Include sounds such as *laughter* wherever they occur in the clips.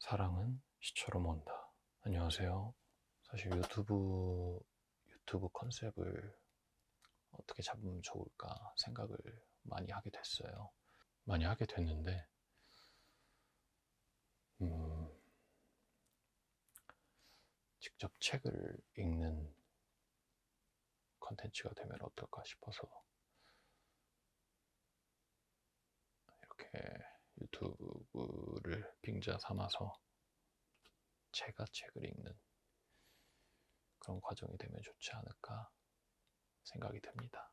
사랑은 시처럼 온다. 안녕하세요. 사실 유튜브 유튜브 컨셉을 어떻게 잡으면 좋을까 생각을 많이 하게 됐어요. 많이 하게 됐는데, 음, 직접 책을 읽는 컨텐츠가 되면 어떨까 싶어서 이렇게 유튜브를 빙자 삼아서 제가 책을 읽는 그런 과정이 되면 좋지 않을까 생각이 듭니다.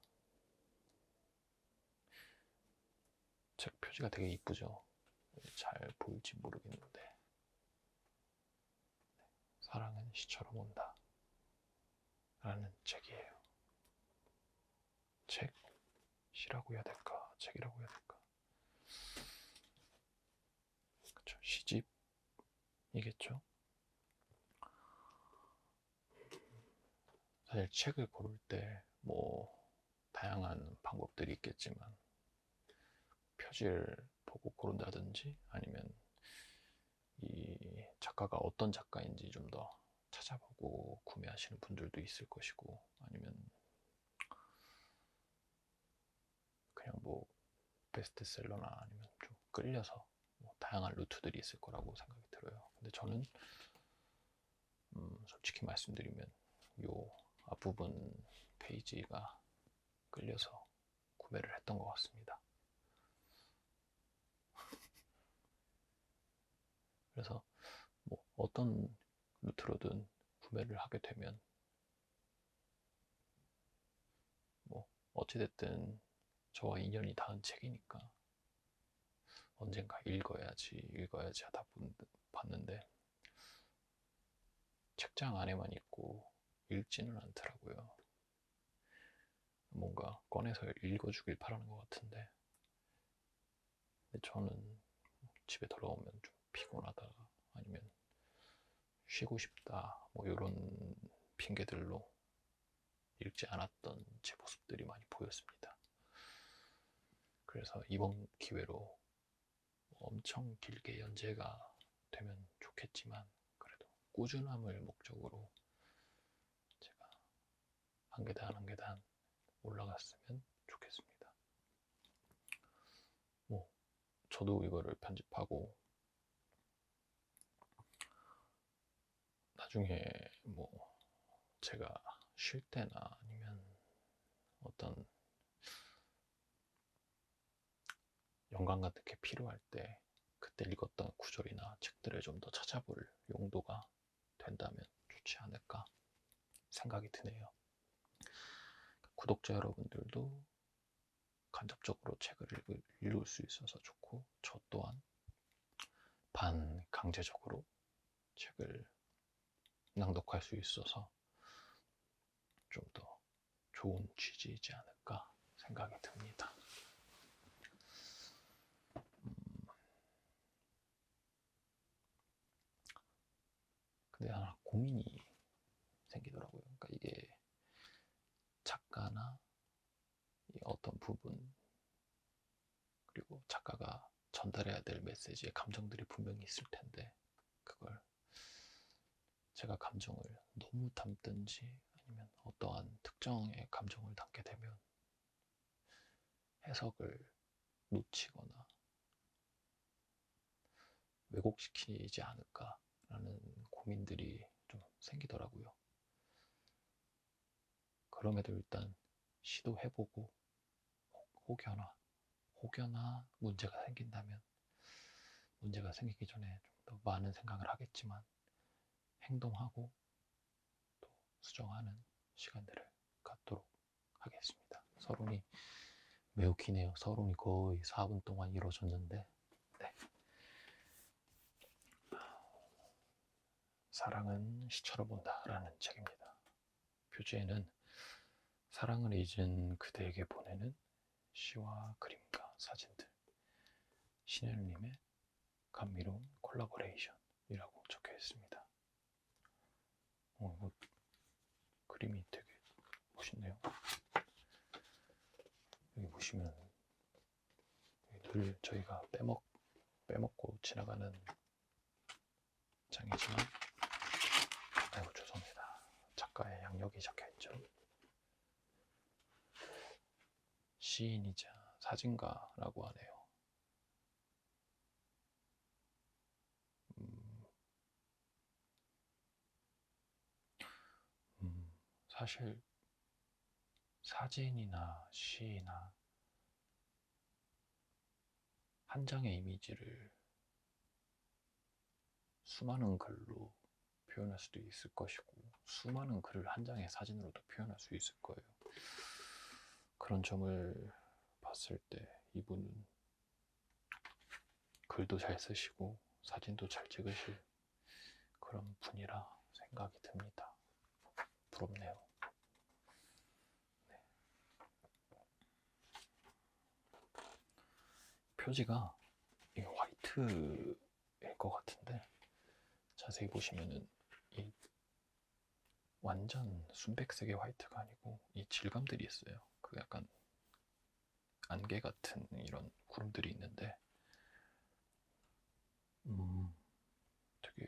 책 표지가 되게 이쁘죠? 잘 보일지 모르겠는데. 네. 사랑은 시처럼 온다. 라는 책이에요. 책? 시라고 해야 될까? 책이라고 해야 될까? 시집이겠죠? 사실 책을 고를 때 뭐 다양한 방법들이 있겠지만 표지를 보고 고른다든지 아니면 이 작가가 어떤 작가인지 좀 더 찾아보고 구매하시는 분들도 있을 것이고 아니면 그냥 뭐 베스트셀러나 아니면 좀 끌려서 뭐 다양한 루트들이 있을 거라고 생각이 들어요. 근데 저는 음, 솔직히 말씀드리면 요 앞부분 페이지가 끌려서 구매를 했던 것 같습니다. *laughs* 그래서 뭐 어떤 루트로든 구매를 하게 되면 뭐 어찌됐든 저와 인연이 닿은 책이니까 언젠가 읽어야지 읽어야지 하다 본- 봤는데 책장 안에만 있고 읽지는 않더라고요. 뭔가 꺼내서 읽어주길 바라는 것 같은데 근데 저는 집에 돌아오면 좀 피곤하다 아니면 쉬고 싶다 뭐 이런 핑계들로 읽지 않았던 제 모습들이 많이 보였습니다. 그래서 이번 기회로 엄청 길게 연재가 되면 좋겠지만 그래도 꾸준함을 목적으로 제가 한 계단 한 계단 올라갔으면 좋겠습니다. 뭐 저도 이거를 편집하고 나중에 뭐 제가 쉴 때나 아니면 어떤 영감 같은 게 필요할 때 그때 읽었던 구절이나 책들을 좀 더 찾아볼 용도가 된다면 좋지 않을까 생각이 드네요. 구독자 여러분들도 간접적으로 책을 읽을, 읽을 수 있어서 좋고 저 또한 반강제적으로 책을 낭독할 수 있어서 좀 더 좋은 취지이지 않을까 생각이 듭니다. 근데 하나 고민이 생기더라고요. 그러니까 이게 작가나 이 어떤 부분 그리고 작가가 전달해야 될 메시지의 감정들이 분명히 있을 텐데 그걸 제가 감정을 너무 담든지 아니면 어떠한 특정의 감정을 담게 되면 해석을 놓치거나 왜곡시키지 않을까 라는 고민들이 좀 생기더라고요. 그럼에도 일단 시도해보고 혹여나 혹여나 문제가 생긴다면 문제가 생기기 전에 좀 더 많은 생각을 하겠지만 행동하고 또 수정하는 시간들을 갖도록 하겠습니다. 서론이 매우 기네요. 서론이 거의 4분 동안 이루어졌는데 네. 사랑은 시처럼 온다라는 책입니다. 표지에는 사랑을 잊은 그대에게 보내는 시와 그림과 사진들 신혜님의 감미로운 콜라보레이션이라고 적혀 있습니다. 어, 이거 그림이 되게 멋있네요. 여기 보시면 늘 저희가 빼먹 빼먹고 지나가는 장이지만 아이고 죄송합니다. 작가의 양력이 적혀있죠. 시인이자 사진가라고 하네요. 음, 음, 사실 사진이나 시나 한 장의 이미지를 수많은 글로 표현할 수도 있을 것이고 수많은 글을 한 장의 사진으로도 표현할 수 있을 거예요. 그런 점을 봤을 때 이분은 글도 잘 쓰시고 사진도 잘 찍으실 그런 분이라 생각이 듭니다. 부럽네요. 네. 표지가 이 화이트일 것 같은데 자세히 보시면은 이 완전 순백색의 화이트가 아니고 이 질감들이 있어요. 그 약간 안개 같은 이런 구름들이 있는데 음 되게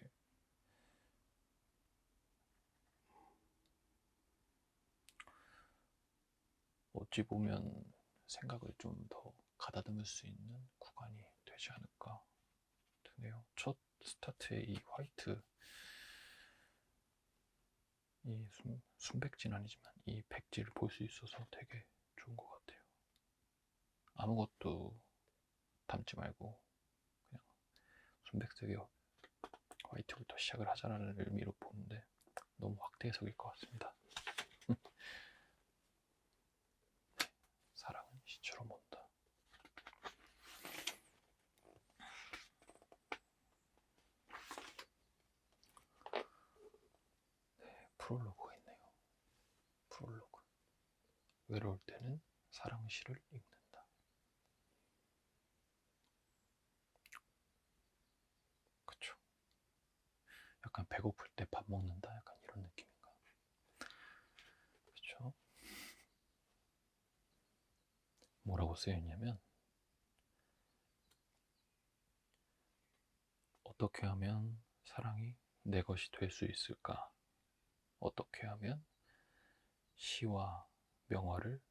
어찌 보면 생각을 좀 더 가다듬을 수 있는 구간이 되지 않을까 드네요. 첫 스타트의 이 화이트 이 순, 순백지는 아니지만 이 백지를 볼 수 있어서 되게 좋은 것 같아요. 아무것도 담지 말고 그냥 순백색의 화이트부터 시작을 하자라는 의미로 보는데 너무 확대 해석일 것 같습니다. 사랑은 시처럼 온다. 네, 프롤로그가 있네요. 프롤로그. 외로울 때는 사랑시를 읽는다. 그쵸. 약간 배고플 때 밥 먹는다. 약간 이런 느낌인가. 그쵸. 뭐라고 쓰여있냐면, 어떻게 하면 사랑이 내 것이 될 수 있을까? 어떻게 하면 시와 명화를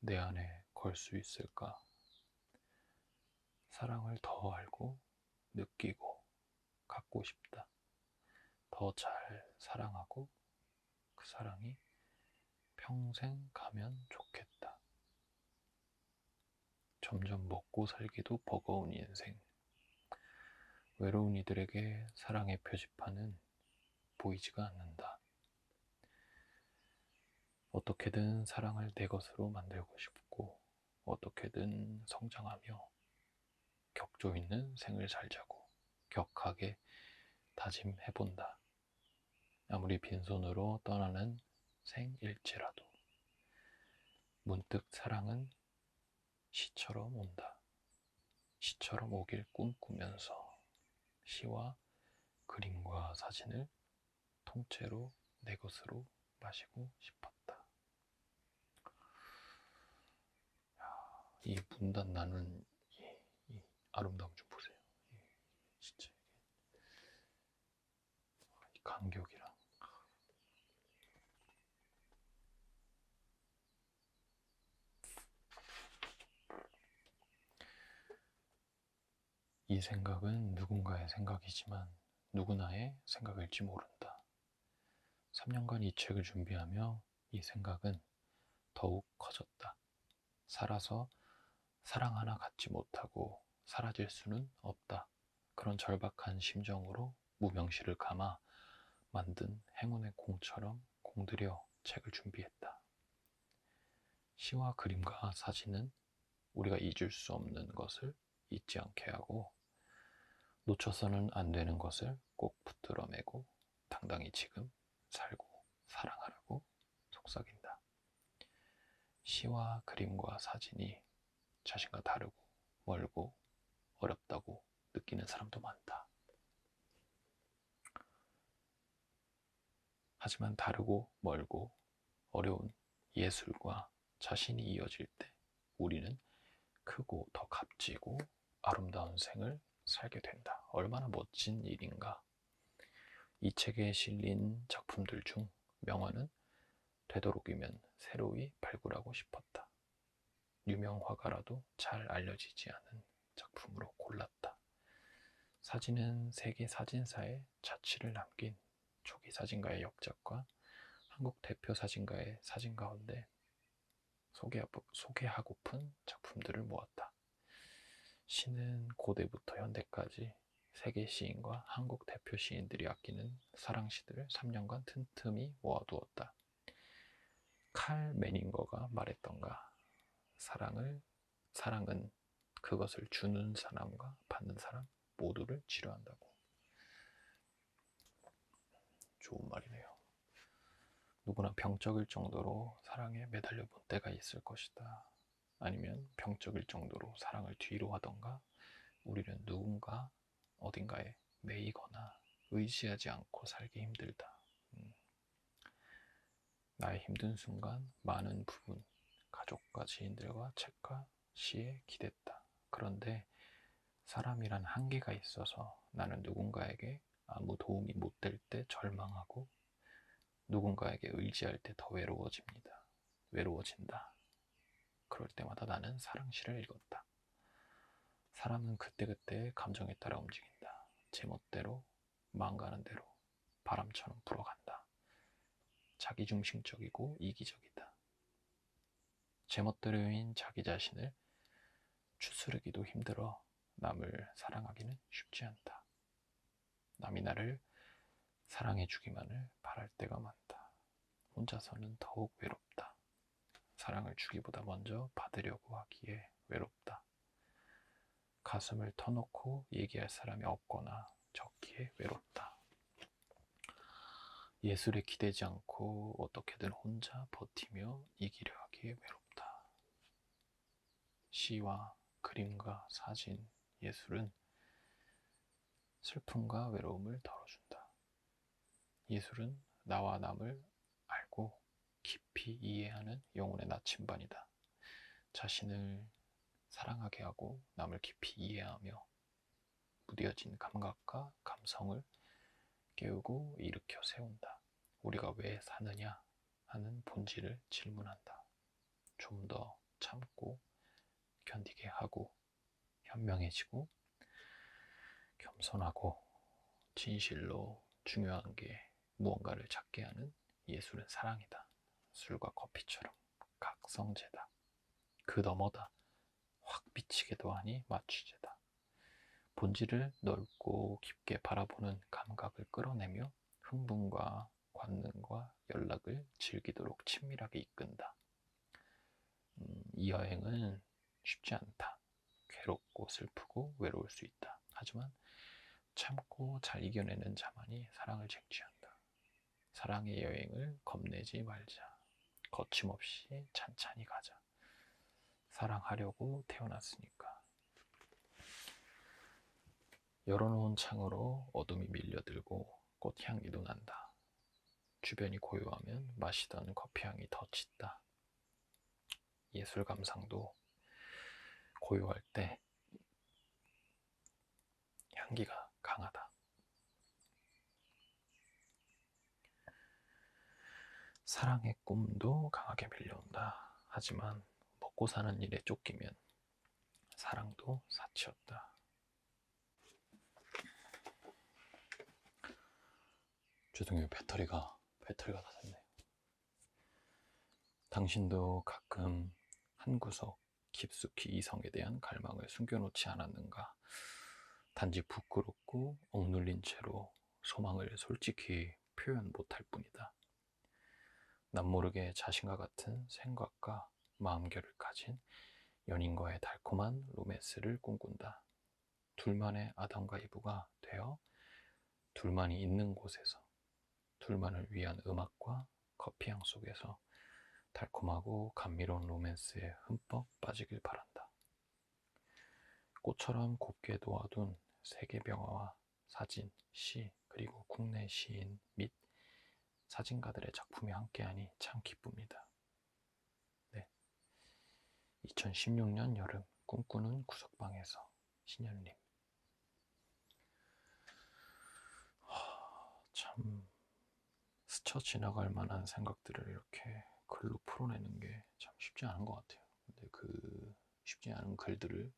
내 안에 걸 수 있을까? 사랑을 더 알고 느끼고 갖고 싶다. 더 잘 사랑하고 그 사랑이 평생 가면 좋겠다. 점점 먹고 살기도 버거운 인생. 외로운 이들에게 사랑의 표지판은 보이지가 않는다. 어떻게든 사랑을 내 것으로 만들고 싶고, 어떻게든 성장하며 격조 있는 생을 살자고 격하게 다짐해본다. 아무리 빈손으로 떠나는 생일지라도 문득 사랑은 시처럼 온다. 시처럼 오길 꿈꾸면서 시와 그림과 사진을 통째로 내 것으로 마시고 싶었다. 이 문단 나눈 이, 이 아름다움 좀 보세요. 이, 진짜 이게 이 간격이랑 이 생각은 누군가의 생각이지만 누구나의 생각일지 모른다. 3년간 이 책을 준비하며 이 생각은 더욱 커졌다. 살아서 사랑 하나 갖지 못하고 사라질 수는 없다. 그런 절박한 심정으로 무명시를 감아 만든 행운의 공처럼 공들여 책을 준비했다. 시와 그림과 사진은 우리가 잊을 수 없는 것을 잊지 않게 하고 놓쳐서는 안 되는 것을 꼭 붙들어 매고 당당히 지금 살고 사랑하라고 속삭인다. 시와 그림과 사진이 자신과 다르고 멀고 어렵다고 느끼는 사람도 많다. 하지만 다르고 멀고 어려운 예술과 자신이 이어질 때 우리는 크고 더 값지고 아름다운 생을 살게 된다. 얼마나 멋진 일인가. 이 책에 실린 작품들 중 명화는 되도록이면 새로이 발굴하고 싶었다. 유명 화가라도 잘 알려지지 않은 작품으로 골랐다. 사진은 세계 사진사의 자취를 남긴 초기 사진가의 역작과 한국 대표 사진가의 사진 가운데 소개하고픈 작품들을 모았다. 시는 고대부터 현대까지 세계 시인과 한국 대표 시인들이 아끼는 사랑시들을 3년간 틈틈이 모아두었다. 칼 메닝거가 말했던가 사랑을 사랑은 그것을 주는 사람과 받는 사람 모두를 치료한다고. 좋은 말이네요. 누구나 병적일 정도로 사랑에 매달려 본 때가 있을 것이다. 아니면 병적일 정도로 사랑을 뒤로 하던가 우리는 누군가 어딘가에 매이거나 의지하지 않고 살기 힘들다. 음. 나의 힘든 순간 많은 부분 가족과 지인들과 책과 시에 기댔다. 그런데 사람이란 한계가 있어서 나는 누군가에게 아무 도움이 못 될 때 절망하고 누군가에게 의지할 때 더 외로워집니다. 외로워진다. 그럴 때마다 나는 사랑시를 읽었다. 사람은 그때그때 감정에 따라 움직인다. 제멋대로, 망가는 대로, 바람처럼 불어간다. 자기중심적이고 이기적이다. 제멋대로인 자기 자신을 추스르기도 힘들어 남을 사랑하기는 쉽지 않다. 남이 나를 사랑해주기만을 바랄 때가 많다. 혼자서는 더욱 외롭다. 사랑을 주기보다 먼저 받으려고 하기에 외롭다. 가슴을 터놓고 얘기할 사람이 없거나 적기에 외롭다. 예술에 기대지 않고 어떻게든 혼자 버티며 이기려 하기에 외롭다. 시와 그림과 사진, 예술은 슬픔과 외로움을 덜어준다. 예술은 나와 남을 알고 깊이 이해하는 영혼의 나침반이다. 자신을 사랑하게 하고 남을 깊이 이해하며 무뎌진 감각과 감성을 깨우고 일으켜 세운다. 우리가 왜 사느냐 하는 본질을 질문한다. 좀 더 참고 견디게 하고 현명해지고 겸손하고 진실로 중요한 게 무언가를 찾게 하는 예술은 사랑이다. 술과 커피처럼 각성제다. 그 너머다. 확 비치게도 하니 마취제다. 본질을 넓고 깊게 바라보는 감각을 끌어내며 흥분과 관능과 연락을 즐기도록 친밀하게 이끈다. 음, 이 여행은 쉽지 않다. 괴롭고 슬프고 외로울 수 있다. 하지만 참고 잘 이겨내는 자만이 사랑을 쟁취한다. 사랑의 여행을 겁내지 말자. 거침없이 찬찬히 가자. 사랑하려고 태어났으니까. 열어놓은 창으로 어둠이 밀려들고 꽃향기도 난다. 주변이 고요하면 마시던 커피향이 더 짙다. 예술 감상도 고요할 때 향기가 강하다. 사랑의 꿈도 강하게 밀려온다. 하지만 먹고 사는 일에 쫓기면 사랑도 사치였다. 죄송해요. 배터리가 배터리가 다 샜네요. 당신도 가끔 한 구석 깊숙이 이성에 대한 갈망을 숨겨놓지 않았는가? 단지 부끄럽고 억눌린 채로 소망을 솔직히 표현 못할 뿐이다. 남모르게 자신과 같은 생각과 마음결을 가진 연인과의 달콤한 로맨스를 꿈꾼다. 둘만의 아담과 이브가 되어 둘만이 있는 곳에서 둘만을 위한 음악과 커피향 속에서 달콤하고 감미로운 로맨스에 흠뻑 빠지길 바란다. 꽃처럼 곱게 놓아둔 세계 병화와 사진, 시, 그리고 국내 시인 및 사진가들의 작품이 함께하니 참 기쁩니다. 네. 2016년 여름 꿈꾸는 구석방에서 신현님. 하, 참 스쳐 지나갈 만한 생각들을 이렇게 글로 풀어내는 게 참 쉽지 않은 것 같아요. 근데 그 쉽지 않은 글들을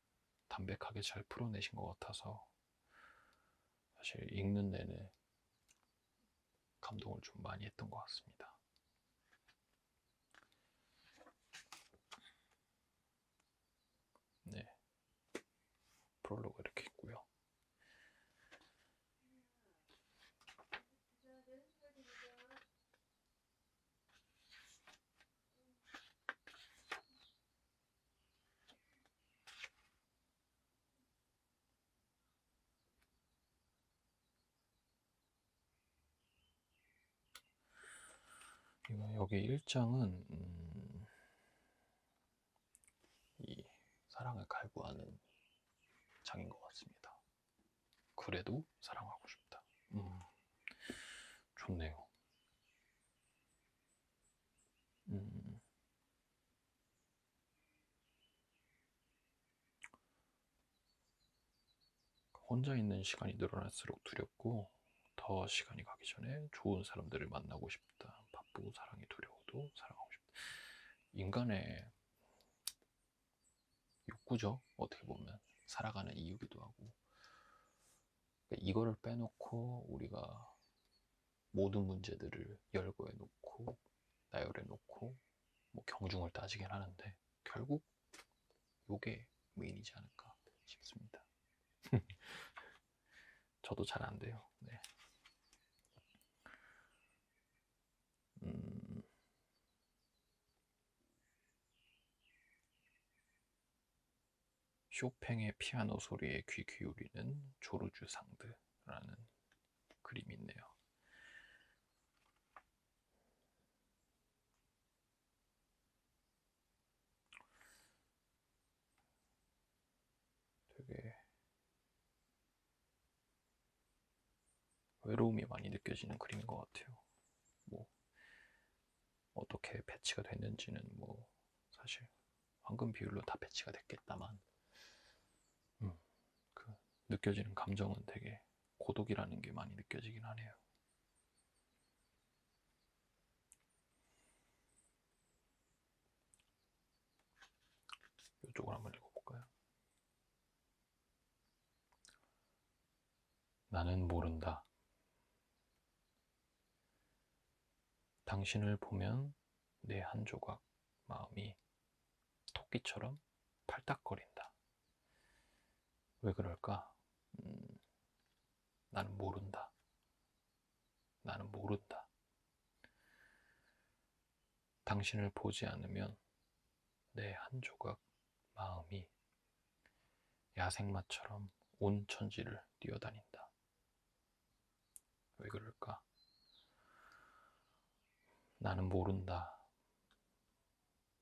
담백하게 잘 풀어내신 것 같아서 사실 읽는 내내 감동을 좀 많이 했던 것 같습니다. 네. 프롤로그 이렇게 있고요. 이거 여기 1장은 음, 이 사랑을 갈구하는 장인 것 같습니다. 그래도 사랑하고 싶다. 음, 좋네요. 음, 혼자 있는 시간이 늘어날수록 두렵고 더 시간이 가기 전에 좋은 사람들을 만나고 싶다. 바쁘고 사랑이 두려워도 사랑하고 싶다. 인간의 욕구죠. 어떻게 보면 살아가는 이유기도 하고 그러니까 이거를 빼놓고 우리가 모든 문제들을 열거해 놓고 나열해 놓고 뭐 경중을 따지긴 하는데 결국 요게 메인이지 않을까 싶습니다. *laughs* 저도 잘 안 돼요. 네. 음, 쇼팽의 피아노 소리에 귀 기울이는 조르주 상드라는 그림이 있네요. 되게 외로움이 많이 느껴지는 그림인 것 같아요. 뭐 어떻게 배치가 됐는지는 뭐 사실 황금 비율로 다 배치가 됐겠다만 음, 그 느껴지는 감정은 되게 고독이라는 게 많이 느껴지긴 하네요. 이쪽을 한번 읽어볼까요? 나는 모른다. 당신을 보면 내 한 조각 마음이 토끼처럼 팔딱거린다. 왜 그럴까? 음, 나는 모른다. 나는 모른다. 당신을 보지 않으면 내 한 조각 마음이 야생마처럼 온 천지를 뛰어다닌다. 왜 그럴까? 나는 모른다.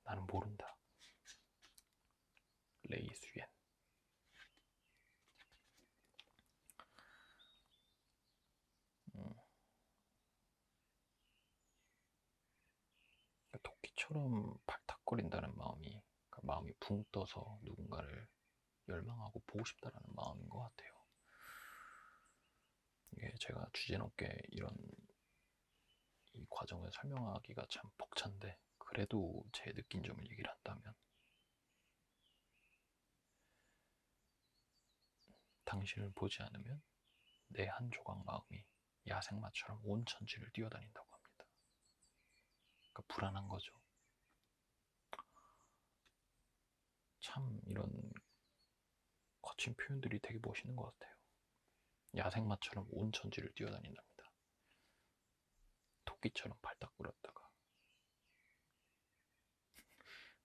나는 모른다. 레이 수옌. 음. 토끼처럼 팔딱거린다는 마음이 그 마음이 붕 떠서 누군가를 열망하고 보고 싶다라는 마음인 것 같아요. 이게 제가 주제 넘게 이런 이 과정을 설명하기가 참 벅찬데 그래도 제 느낀 점을 얘기를 한다면 당신을 보지 않으면 내 한 조각 마음이 야생마처럼 온 천지를 뛰어다닌다고 합니다. 그러니까 불안한 거죠. 참 이런 거친 표현들이 되게 멋있는 것 같아요. 야생마처럼 온 천지를 뛰어다닌답니다. 토끼처럼 발딱거렸다가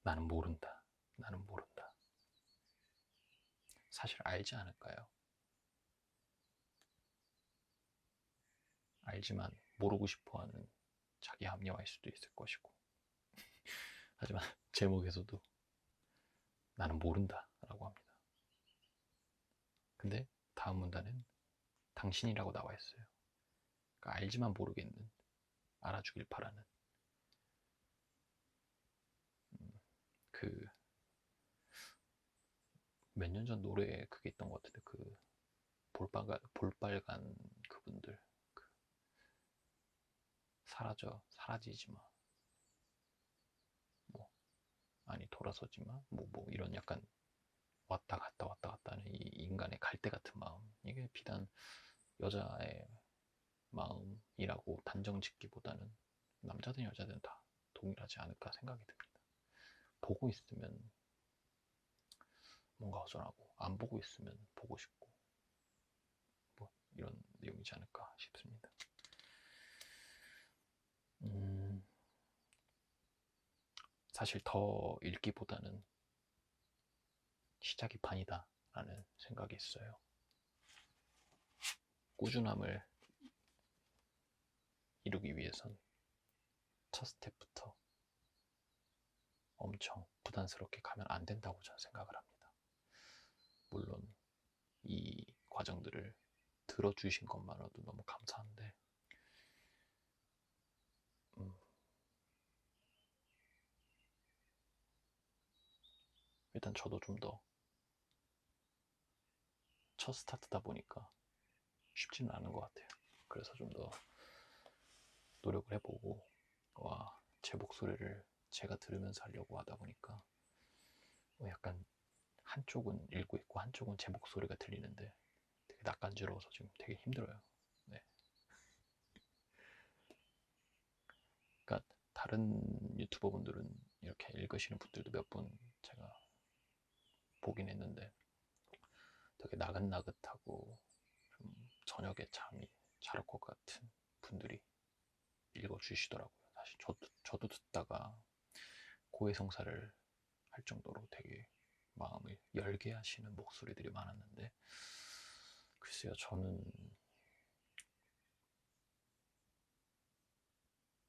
나는 모른다. 나는 모른다. 사실 알지 않을까요? 알지만 모르고 싶어 하는 자기 합리화일 수도 있을 것이고. *laughs* 하지만 제목에서도 나는 모른다 라고 합니다. 근데 다음 문단엔 당신이라고 나와 있어요. 그러니까 알지만 모르겠는, 알아주길 바라는. 음, 그, 몇 년 전 노래에 그게 있던 것 같은데, 그, 볼빨간, 볼빨간 그분들, 그, 사라져 사라지지 마. 뭐 아니 돌아서지 마. 뭐뭐 이런 약간 왔다 갔다 왔다 갔다 하는 이 인간의 갈대 같은 마음 이게 비단 여자의 마음이라고 단정 짓기보다는 남자든 여자든 다 동일하지 않을까 생각이 듭니다. 보고 있으면 뭔가 허전하고 안 보고 있으면 보고 싶고 뭐 이런 내용이지 않을까 싶습니다. 음, 사실 더 읽기보다는 시작이 반이다라는 생각이 있어요. 꾸준함을 이루기 위해선 첫 스텝부터 엄청 부담스럽게 가면 안 된다고 저는 생각을 합니다. 물론 이 과정들을 들어주신 것만으로도 너무 감사한데, 음, 일단 저도 좀 더 첫 스타트다 보니까 쉽지는 않은 것 같아요. 그래서 좀더 노력을 해보고, 와, 제 목소리를 제가 들으면서 하려고 하다 보니까 뭐 약간 한쪽은 읽고 있고 한쪽은 제 목소리가 들리는데 되게 낯간지러워서 지금 되게 힘들어요. 네. 그러니까 다른 유튜버 분들은 이렇게 읽으시는 분들도 몇 분 제가 보긴 했는데 되게 나긋나긋하고 좀 저녁에 잠이 잘 올 것 같은 분들이 읽어주시더라고요. 사실 저도, 저도 듣다가 고해성사를 할 정도로 되게 마음을 열게 하시는 목소리들이 많았는데 글쎄요 저는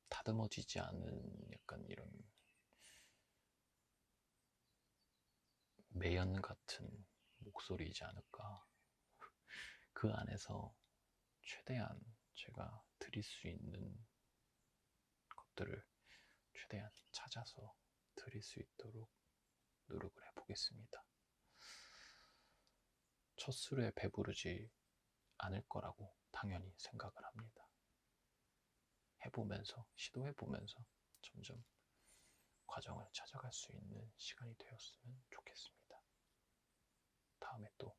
다듬어지지 않은 약간 이런 매연 같은 목소리이지 않을까 그 안에서 최대한 제가 드릴 수 있는 것들을 최대한 찾아서 드릴 수 있도록 노력을 해보겠습니다. 첫 술에 배부르지 않을 거라고 당연히 생각을 합니다. 해보면서, 시도해보면서 점점 과정을 찾아갈 수 있는 시간이 되었으면 좋겠습니다. 다음에 또